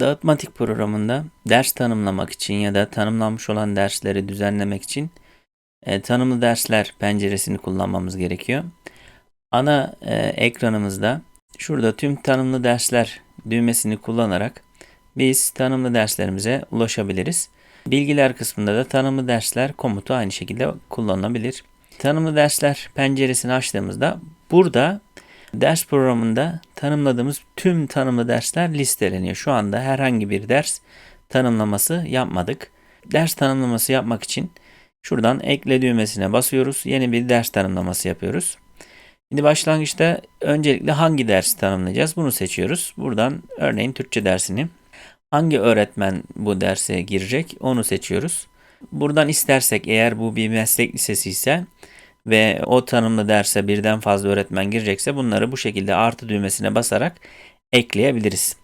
Dağıtmatik programında ders tanımlamak için ya da tanımlanmış olan dersleri düzenlemek için e, tanımlı dersler penceresini kullanmamız gerekiyor. Ana e, ekranımızda şurada tüm tanımlı dersler düğmesini kullanarak biz tanımlı derslerimize ulaşabiliriz. Bilgiler kısmında da tanımlı dersler komutu aynı şekilde kullanılabilir. Tanımlı dersler penceresini açtığımızda burada ders programında tanımladığımız tüm tanımlı dersler listeleniyor. Şu anda herhangi bir ders tanımlaması yapmadık. Ders tanımlaması yapmak için şuradan ekle düğmesine basıyoruz. Yeni bir ders tanımlaması yapıyoruz. Şimdi başlangıçta öncelikle hangi dersi tanımlayacağız bunu seçiyoruz. Buradan örneğin Türkçe dersini hangi öğretmen bu derse girecek onu seçiyoruz. Buradan istersek eğer bu bir meslek lisesi ise ve o tanımlı derse birden fazla öğretmen girecekse bunları bu şekilde artı düğmesine basarak ekleyebiliriz.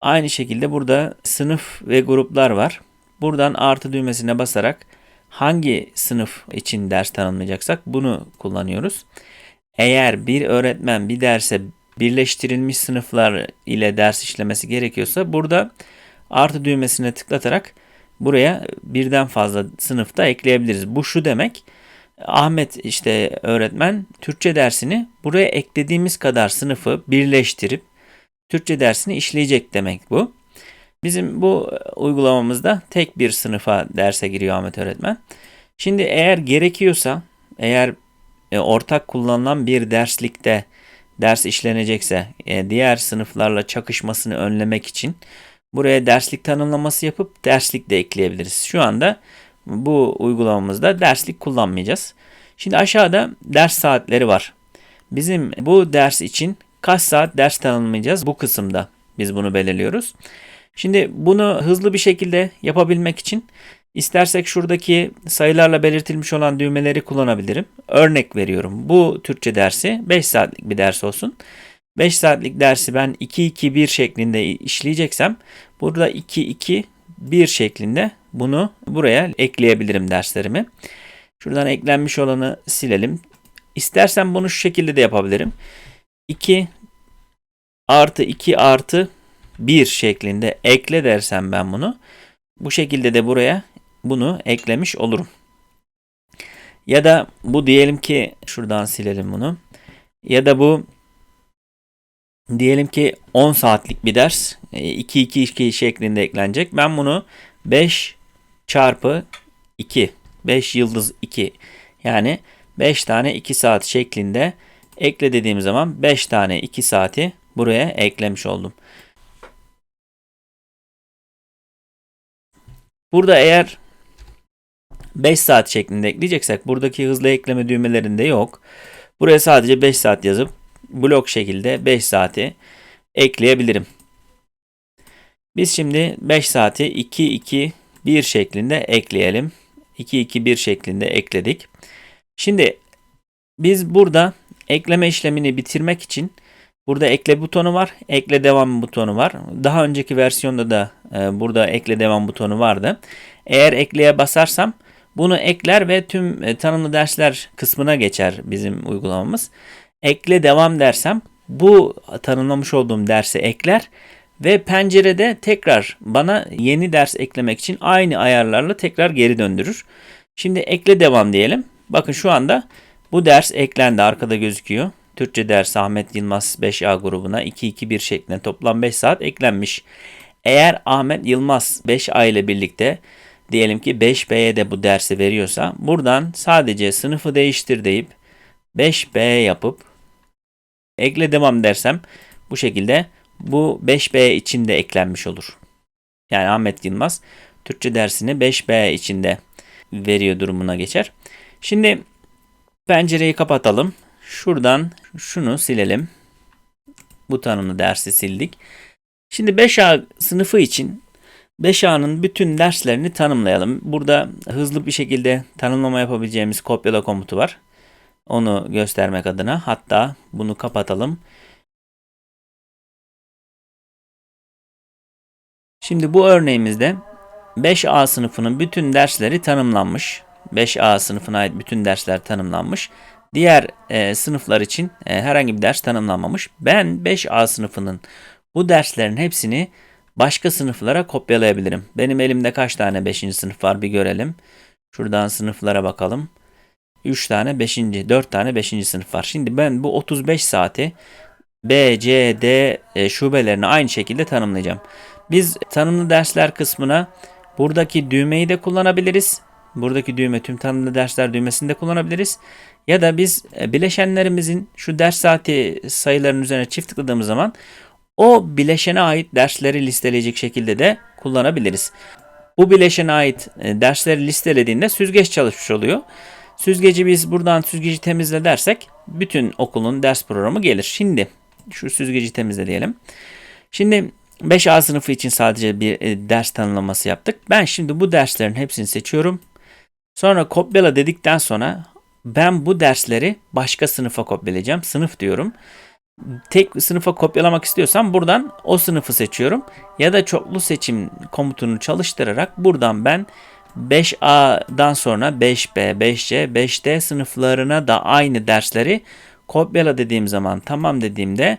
Aynı şekilde burada sınıf ve gruplar var. Buradan artı düğmesine basarak hangi sınıf için ders tanımlayacaksak bunu kullanıyoruz. Eğer bir öğretmen bir derse birleştirilmiş sınıflar ile ders işlemesi gerekiyorsa burada artı düğmesine tıklatarak buraya birden fazla sınıfta ekleyebiliriz. Bu şu demek. Ahmet işte öğretmen Türkçe dersini buraya eklediğimiz kadar sınıfı birleştirip Türkçe dersini işleyecek demek bu. Bizim bu uygulamamızda tek bir sınıfa derse giriyor Ahmet öğretmen. Şimdi eğer gerekiyorsa, eğer e, ortak kullanılan bir derslikte ders işlenecekse e, diğer sınıflarla çakışmasını önlemek için buraya derslik tanımlaması yapıp derslik de ekleyebiliriz. Şu anda bu uygulamamızda derslik kullanmayacağız. Şimdi aşağıda ders saatleri var. Bizim bu ders için kaç saat ders tanımlayacağız bu kısımda biz bunu belirliyoruz. Şimdi bunu hızlı bir şekilde yapabilmek için istersek şuradaki sayılarla belirtilmiş olan düğmeleri kullanabilirim. Örnek veriyorum. Bu Türkçe dersi 5 saatlik bir ders olsun. 5 saatlik dersi ben 2-2-1 şeklinde işleyeceksem burada 2-2 1 şeklinde bunu buraya ekleyebilirim derslerimi. Şuradan eklenmiş olanı silelim. İstersen bunu şu şekilde de yapabilirim. 2 artı 2 artı 1 şeklinde ekle dersem ben bunu. Bu şekilde de buraya bunu eklemiş olurum. Ya da bu diyelim ki şuradan silelim bunu. Ya da bu diyelim ki 10 saatlik bir ders 2-2-2 e, şeklinde eklenecek. Ben bunu 5 çarpı 2 5 yıldız 2 yani 5 tane 2 saat şeklinde ekle dediğim zaman 5 tane 2 saati buraya eklemiş oldum. Burada eğer 5 saat şeklinde ekleyeceksek buradaki hızlı ekleme düğmelerinde yok. Buraya sadece 5 saat yazıp blok şekilde 5 saati ekleyebilirim. Biz şimdi 5 saati 2 2 1 şeklinde ekleyelim. 2 2 1 şeklinde ekledik. Şimdi biz burada ekleme işlemini bitirmek için burada ekle butonu var, ekle devam butonu var. Daha önceki versiyonda da e, burada ekle devam butonu vardı. Eğer ekleye basarsam bunu ekler ve tüm e, tanımlı dersler kısmına geçer bizim uygulamamız. Ekle devam dersem bu tanımlamış olduğum dersi ekler ve pencerede tekrar bana yeni ders eklemek için aynı ayarlarla tekrar geri döndürür. Şimdi ekle devam diyelim. Bakın şu anda bu ders eklendi arkada gözüküyor. Türkçe ders Ahmet Yılmaz 5A grubuna 2-2-1 şeklinde toplam 5 saat eklenmiş. Eğer Ahmet Yılmaz 5A ile birlikte diyelim ki 5B'ye de bu dersi veriyorsa buradan sadece sınıfı değiştir deyip 5B yapıp ekle devam dersem bu şekilde bu 5B içinde eklenmiş olur. Yani Ahmet Yılmaz Türkçe dersini 5B içinde veriyor durumuna geçer. Şimdi pencereyi kapatalım. Şuradan şunu silelim. Bu tanımlı dersi sildik. Şimdi 5A sınıfı için 5A'nın bütün derslerini tanımlayalım. Burada hızlı bir şekilde tanımlama yapabileceğimiz kopyala komutu var. Onu göstermek adına hatta bunu kapatalım. Şimdi bu örneğimizde 5A sınıfının bütün dersleri tanımlanmış. 5A sınıfına ait bütün dersler tanımlanmış. Diğer e, sınıflar için e, herhangi bir ders tanımlanmamış. Ben 5A sınıfının bu derslerin hepsini başka sınıflara kopyalayabilirim. Benim elimde kaç tane 5. sınıf var bir görelim. Şuradan sınıflara bakalım. 3 tane 5. 4 tane 5. sınıf var. Şimdi ben bu 35 saati B, C, D e, şubelerini aynı şekilde tanımlayacağım. Biz tanımlı dersler kısmına buradaki düğmeyi de kullanabiliriz. Buradaki düğme tüm tanımlı dersler düğmesini de kullanabiliriz. Ya da biz e, bileşenlerimizin şu ders saati sayılarının üzerine çift tıkladığımız zaman o bileşene ait dersleri listeleyecek şekilde de kullanabiliriz. Bu bileşene ait e, dersleri listelediğinde süzgeç çalışmış oluyor. Süzgeci biz buradan süzgeci temizle dersek bütün okulun ders programı gelir. Şimdi şu süzgeci temizle diyelim. Şimdi 5A sınıfı için sadece bir e, ders tanımlaması yaptık. Ben şimdi bu derslerin hepsini seçiyorum. Sonra kopyala dedikten sonra ben bu dersleri başka sınıfa kopyalayacağım. Sınıf diyorum. Tek sınıfa kopyalamak istiyorsam buradan o sınıfı seçiyorum. Ya da çoklu seçim komutunu çalıştırarak buradan ben 5A'dan sonra 5B, 5C, 5D sınıflarına da aynı dersleri kopyala dediğim zaman tamam dediğimde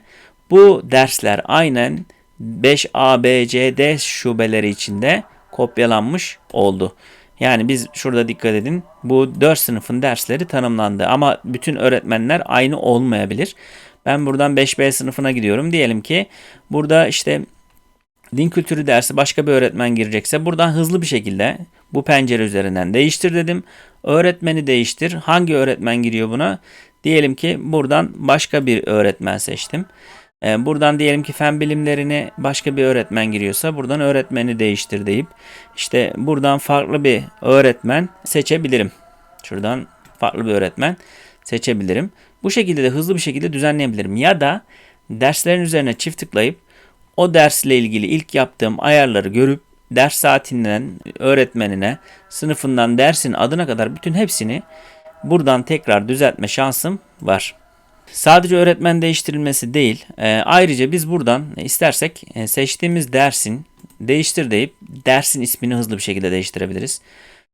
bu dersler aynen 5A, B, C, D şubeleri içinde kopyalanmış oldu. Yani biz şurada dikkat edin bu 4 sınıfın dersleri tanımlandı ama bütün öğretmenler aynı olmayabilir. Ben buradan 5B sınıfına gidiyorum. Diyelim ki burada işte din kültürü dersi başka bir öğretmen girecekse buradan hızlı bir şekilde bu pencere üzerinden değiştir dedim. Öğretmeni değiştir. Hangi öğretmen giriyor buna? Diyelim ki buradan başka bir öğretmen seçtim. Ee, buradan diyelim ki fen bilimlerine başka bir öğretmen giriyorsa buradan öğretmeni değiştir deyip işte buradan farklı bir öğretmen seçebilirim. Şuradan farklı bir öğretmen seçebilirim. Bu şekilde de hızlı bir şekilde düzenleyebilirim. Ya da derslerin üzerine çift tıklayıp o dersle ilgili ilk yaptığım ayarları görüp ders saatinden öğretmenine, sınıfından dersin adına kadar bütün hepsini buradan tekrar düzeltme şansım var. Sadece öğretmen değiştirilmesi değil, e, ayrıca biz buradan istersek e, seçtiğimiz dersin değiştir deyip dersin ismini hızlı bir şekilde değiştirebiliriz.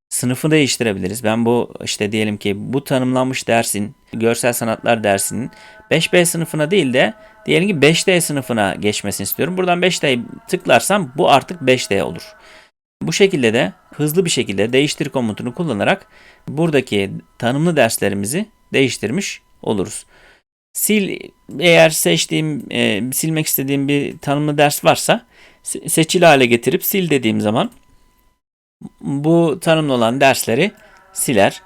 Sınıfı değiştirebiliriz. Ben bu işte diyelim ki bu tanımlanmış dersin, görsel sanatlar dersinin 5B sınıfına değil de diyelim ki 5D sınıfına geçmesini istiyorum. Buradan 5D'yi tıklarsam bu artık 5D olur. Bu şekilde de hızlı bir şekilde değiştir komutunu kullanarak buradaki tanımlı derslerimizi değiştirmiş oluruz. Sil eğer seçtiğim, e, silmek istediğim bir tanımlı ders varsa seçili hale getirip sil dediğim zaman bu tanımlı olan dersleri siler.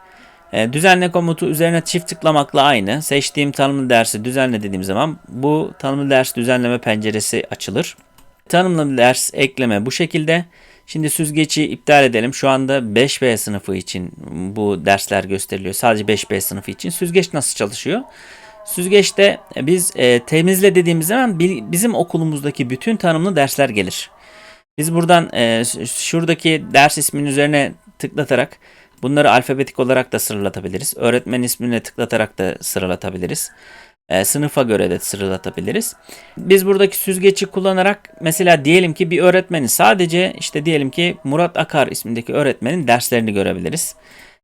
E, düzenle komutu üzerine çift tıklamakla aynı. Seçtiğim tanımlı dersi düzenle dediğim zaman bu tanımlı ders düzenleme penceresi açılır. Tanımlı ders ekleme bu şekilde. Şimdi süzgeci iptal edelim. Şu anda 5B sınıfı için bu dersler gösteriliyor. Sadece 5B sınıfı için. Süzgeç nasıl çalışıyor? Süzgeçte biz e, temizle dediğimiz zaman bizim okulumuzdaki bütün tanımlı dersler gelir. Biz buradan e, şuradaki ders isminin üzerine tıklatarak bunları alfabetik olarak da sıralatabiliriz. Öğretmen ismine tıklatarak da sıralatabiliriz. E, sınıfa göre de sıralatabiliriz. Biz buradaki süzgeci kullanarak mesela diyelim ki bir öğretmenin sadece işte diyelim ki Murat Akar ismindeki öğretmenin derslerini görebiliriz.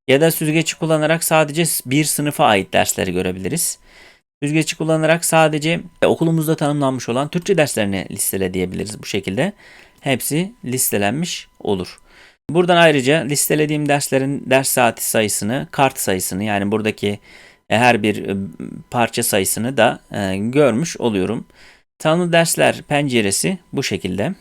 Ya da süzgeci kullanarak sadece bir sınıfa ait dersleri görebiliriz. Süzgeci kullanarak sadece okulumuzda tanımlanmış olan Türkçe derslerini listele diyebiliriz bu şekilde. Hepsi listelenmiş olur. Buradan ayrıca listelediğim derslerin ders saati sayısını, kart sayısını yani buradaki e, her bir e, parça sayısını da e, görmüş oluyorum. Tanımlı dersler penceresi bu şekilde.